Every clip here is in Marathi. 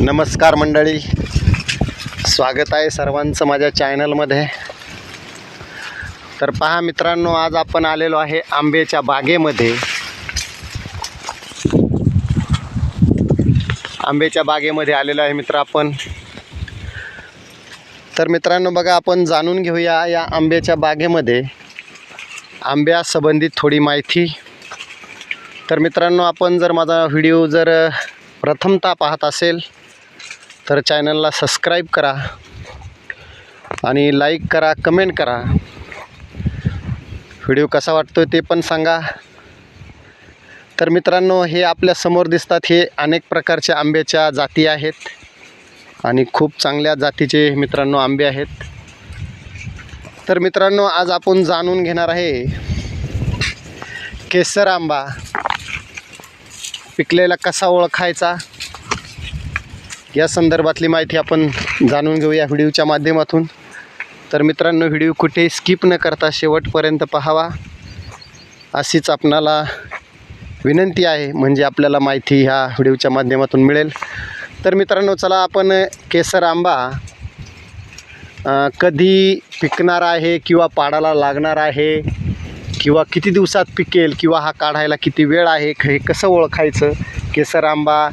नमस्कार मंडळी. स्वागत आहे सर्वांचं माझ्या चॅनलमध्ये. तर पहा मित्रांनो आज आपण आलेलो आहे आंब्याच्या बागेमध्ये. आंब्याच्या बागेमध्ये आलेलो आहे मित्र आपण. तर मित्रांनो बघा आपण जाणून घेऊया या आंब्याच्या बागेमध्ये. आंब्यासंबंधित थोडी माहिती. तर मित्रांनो आपण जर माझा व्हिडिओ जर प्रथमतः पाहत असेल तर चॅनलला सबस्क्राईब करा आणि लाईक करा कमेंट करा. व्हिडिओ कसा वाटतो ते पण सांगा. तर मित्रांनो हे आपल्यासमोर दिसतात हे अनेक प्रकारच्या आंब्याच्या जाती आहेत आणि खूप चांगल्या जातीचे मित्रांनो आंबे आहेत. तर मित्रांनो आज आपण जाणून घेणार आहे केसर आंबा पिकलेला कसा ओळखायचा? या संदर्भातली माहिती आपण जाणून घेऊ या व्हिडिओच्या माध्यमातून. तर मित्रांनो व्हिडिओ कुठे स्किप न करता शेवटपर्यंत पाहावा. अशीच आपणाला विनंती आहे म्हणजे आपल्याला माहिती ह्या व्हिडिओच्या माध्यमातून मिळेल. तर मित्रांनो चला आपण केसर आंबा कधी पिकणार आहे किंवा पाडाला लागणार आहे किंवा किती दिवसात पिकेल किंवा हा काढायला किती वेळ आहे हे कसं ओळखायचं? केसर आंबा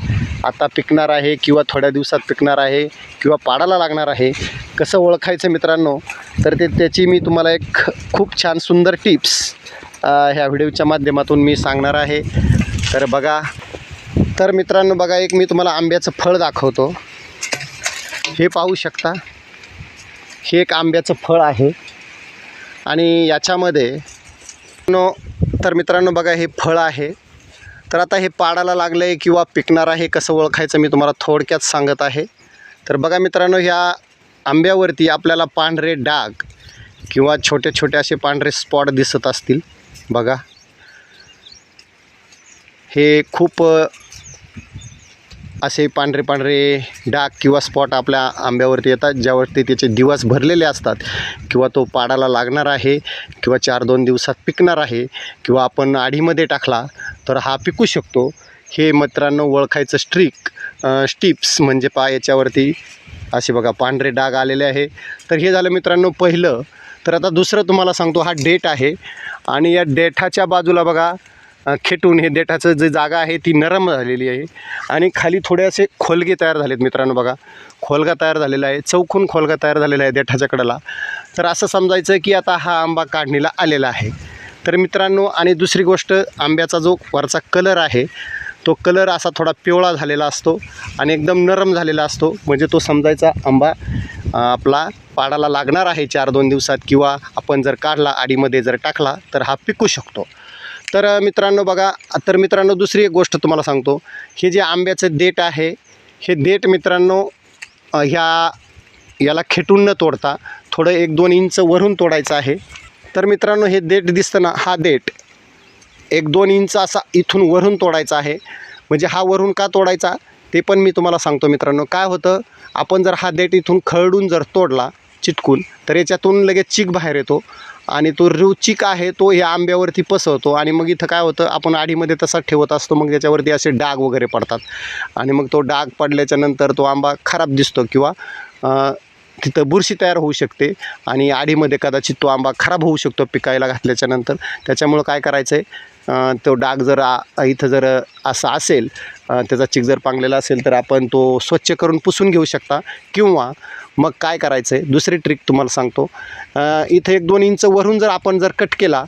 आता पिकणार आहे किंवा थोड्या दिवसात पिकणार आहे किंवा पाडाला लागणार आहे कसं ओळखायचं मित्रांनो? तर ते त्याची मी तुम्हाला एक खूप छान सुंदर टिप्स ह्या व्हिडिओच्या माध्यमातून मी सांगणार आहे. तर बघा तर मित्रांनो बघा एक मी तुम्हाला आंब्याचं फळ दाखवतो. हे पाहू शकता. हे एक आंब्याचं फळ आहे. आणि याच्यामध्ये नो तर मित्रांनो बघा हे फळ आहे. तर आता हे पाडाला लागलं आहे किंवा पिकणार आहे कसं ओळखायचं मी तुम्हाला थोडक्यात सांगत आहे. तर बघा मित्रांनो ह्या आंब्यावरती आपल्याला पांढरे डाग किंवा छोटे छोटे असे पांढरे स्पॉट दिसत असतील. बघा. हे खूप असे पांढरे पांढरे डाग किंवा स्पॉट आपल्या आंब्यावरती येतात ज्यावरती त्याचे दिवस भरलेले असतात किंवा तो पाडाला लागणार आहे किंवा चार दोन दिवसात पिकणार आहे किंवा आपण आढीमध्ये टाकला तर हा पिकू शकतो. हे मित्रांनो ओळखायचं स्ट्रिक स्टिप्स म्हणजे पा याच्यावरती असे बघा पांढरे डाग आलेले आहे. तर हे झालं मित्रांनो पहिलं. तर आता दुसरं तुम्हाला सांगतो हा डेट आहे आणि या डेठाच्या बाजूला बघा खेटून हे देठाचं जे जागा आहे ती नरम झालेली आहे. आणि खाली थोडे असे खोलगे तयार झालेत मित्रांनो बघा. खोलगा तयार झालेला आहे. चौकून खोलगा तयार झालेला आहे देठाच्या कडेला. तर असं समजायचं की आता हा आंबा काढणीला आलेला आहे. तर मित्रांनो आणि दुसरी गोष्ट आंब्याचा जो वरचा कलर आहे तो कलर असा थोडा पिवळा झालेला असतो आणि एकदम नरम झालेला असतो. म्हणजे तो समजायचा आंबा आपला पाडाला लागणार आहे चार दोन दिवसात किंवा आपण जर काढला आडीमध्ये जर टाकला तर हा पिकू शकतो. तर मित्रांनो बघा तर मित्रांनो दुसरी एक गोष्ट तुम्हाला सांगतो. हे जे आंब्याचं देठ आहे हे देठ मित्रांनो ह्या याला खेटून न तोडता थोडं एक दोन इंच वरून तोडायचं आहे. तर मित्रांनो हे देठ दिसतं ना हा देठ एक दोन इंच असा इथून वरून तोडायचा आहे. म्हणजे हा वरून का तोडायचा? ते पण मी तुम्हाला सांगतो मित्रांनो. काय होतं? आपण जर हा देठ इथून खरडून जर तोडला चिटकून तर याच्यातून लगेच चीक बाहेर येतो. आणि तो रुचिक आहे तो या आंब्यावरती पसरतो आणि मग इथं काय होतं आपण आडीमध्ये तसा ठेवत असतो मग त्याच्यावरती असे डाग वगैरे पडतात. आणि मग तो डाग पडल्याच्या नंतर तो आंबा खराब दिसतो किंवा तिथं बुरशी तयार होऊ शकते आणि आडीमध्ये कदाचित तो आंबा खराब होऊ शकतो पिकायला घातल्याच्या नंतर. त्याच्यामुळं काय करायचं आहे तो डाग जर इथं जर असा असेल त्याचा चिक जर पांगलेला असेल तर आपण तो स्वच्छ करून पुसून घेऊ शकता. किंवा मग काय करायचं आहे दुसरी ट्रिक तुम्हाला सांगतो. इथं एक दोन इंच वरून जर आपण जर कट केला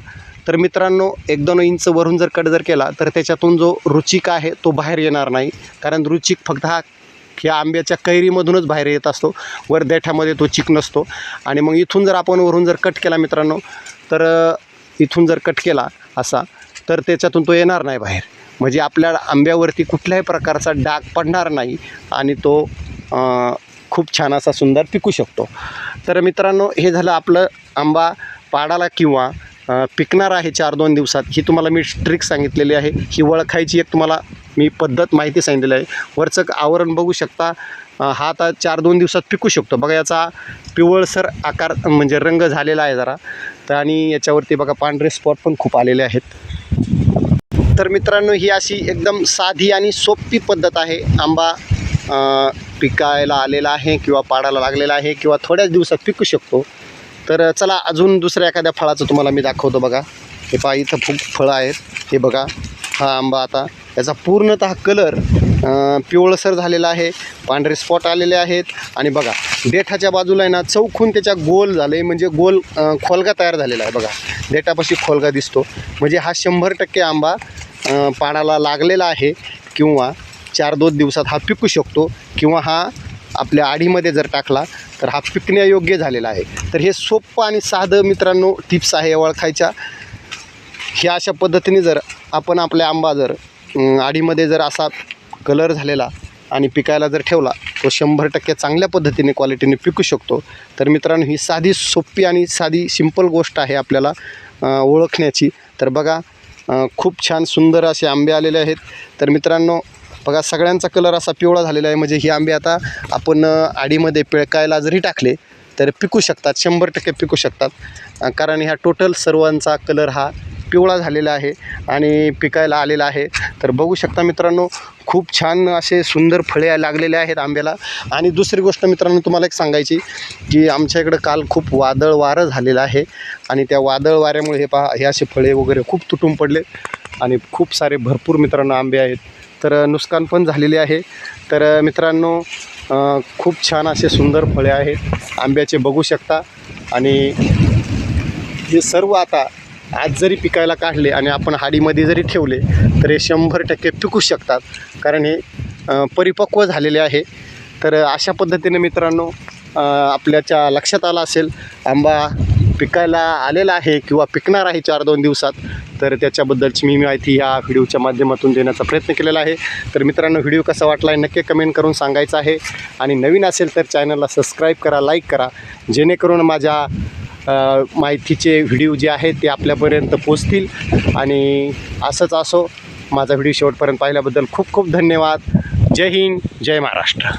तर मित्रांनो एक दोन इंच वरून जर कट जर केला तर त्याच्यातून जो रुचिक आहे तो बाहेर येणार नाही. कारण रुचिक फक्त हा ह्या आंब्याच्या कैरीमधूनच बाहेर येत असतो. वर देठामध्ये तो चिक नसतो. आणि मग इथून जर आपण वरून जर कट केला मित्रांनो तर इथून जर कट केला असा तर त्याच्यातून तो येणार नाही बाहेर. म्हणजे आपल्या आंब्यावरती कुठल्याही प्रकारचा डाग पडणार नाही आणि तो खूप छान असा सुंदर पिकू शकतो. तर मित्रांनो हे झालं आपलं आंबा पाडाला किंवा पिकणार आहे चार दोन दिवसात. ही तुम्हाला मी ट्रिक सांगितलेली आहे. ही ओळखायची एक तुम्हाला मी पद्धत माहिती सांगितलेली आहे. वरचं आवरण बघू शकता. हा आता चार दोन दिवसात पिकू शकतो. बघा याचा पिवळसर आकार म्हणजे रंग झालेला आहे जरा. तर आणि याच्यावरती बघा पांढरे स्पॉट पण खूप आलेले आहेत. तर मित्रांनो ही अशी एकदम साधी आणि सोपी पद्धत आहे. आंबा पिकायला आलेला आहे किंवा पाडाला लागलेला आहे किंवा थोड्याच दिवसात पिकू शकतो. तर चला अजून दुसऱ्या एखाद्या फळाचं तुम्हाला मी दाखवतो बघा. हे पहा इथं खूप फळं आहेत. हे बघा हा आंबा आता याचा पूर्णतः कलर पिवळसर झालेला आहे. पांढरे स्पॉट आलेले आहेत. आणि बघा देठाच्या बाजूला आहे ना चौखून त्याच्या गोल झाले म्हणजे गोल खोलगा तयार झालेला आहे. बघा देठापाशी खोलगा दिसतो. म्हणजे हा शंभर टक्के आंबा पाडाला लागलेला आहे. किंवा चार दोन दिवसात हा पिकू शकतो. किंवा हा आपल्या आडीमध्ये जर टाकला तर हा पिकण्यायोग्य झालेला आहे. तर हे सोपं आणि साधं मित्रांनो टिप्स आहे ओळखायच्या. ह्या अशा पद्धतीने जर आपण आपल्या आंबा जर आडीमध्ये जर असा कलर झालेला आणि पिकायला जर ठेवला तो शंभर टक्के चांगल्या पद्धतीने क्वालिटीने पिकू शकतो. तर मित्रांनो ही साधी सोपी आणि साधी सिंपल गोष्ट आहे आपल्याला ओळखण्याची. तर बघा खूप छान सुंदर असे आंबे आलेले आहेत. तर मित्रांनो बघा सगळ्यांचा कलर असा पिवळा झालेला आहे. म्हणजे ही आंबे आता आपण आडीमध्ये पिळकायला जरी टाकले तर पिकू शकतात. शंभर टक्के पिकू शकतात. कारण ह्या टोटल सर्वांचा कलर हा पिवळा झालेला आहे आणि पिकायला आलेला आहे. तर बघू शकता मित्रांनो खूप छान असे सुंदर फळे लागलेले आहेत आंब्याला. आणि दुसरी गोष्ट मित्रांनो तुम्हाला एक सांगायची की आमच्या इकडं काल खूप वादळ वारं झालेलं आहे. आणि त्या वादळ वाऱ्यामुळे हे पहा हे असे फळे वगैरे खूप तुटून पडले. आणि खूप सारे भरपूर मित्रांनो आंबे आहेत. तर नुकसान पण झालेले आहे. तर मित्रांनो खूप छान असे सुंदर फळे आहेत. आंब्याचे बघू शकता. आणि हे सर्व आता आज जरी पिकायला काढले आणि आपण हाडीमध्ये जरी ठेवले तर हे शंभर टक्के पिकू शकतात. कारण हे परिपक्व झालेले आहे. तर अशा पद्धतीने मित्रांनो आपल्याच्या लक्षात आलं असेल आंबा पिकायला आलेला आहे किंवा पिकणार आहे चार दोन दिवसात तर त्याच्याबद्दलची मी माहिती ह्या व्हिडिओच्या माध्यमातून देण्याचा प्रयत्न केलेला आहे. तर मित्रांनो व्हिडिओ कसा वाटला आहे नक्की कमेंट करून सांगायचं आहे. आणि नवीन असेल तर चॅनलला सबस्क्राईब करा लाईक करा. जेणेकरून माझ्या माहितीचे व्हिडिओ जे आहेत ते आपल्यापर्यंत पोचतील. आणि असंच असो माझा व्हिडिओ शेवटपर्यंत पाहिल्याबद्दल खूप खूप धन्यवाद. जय हिंद जय महाराष्ट्र.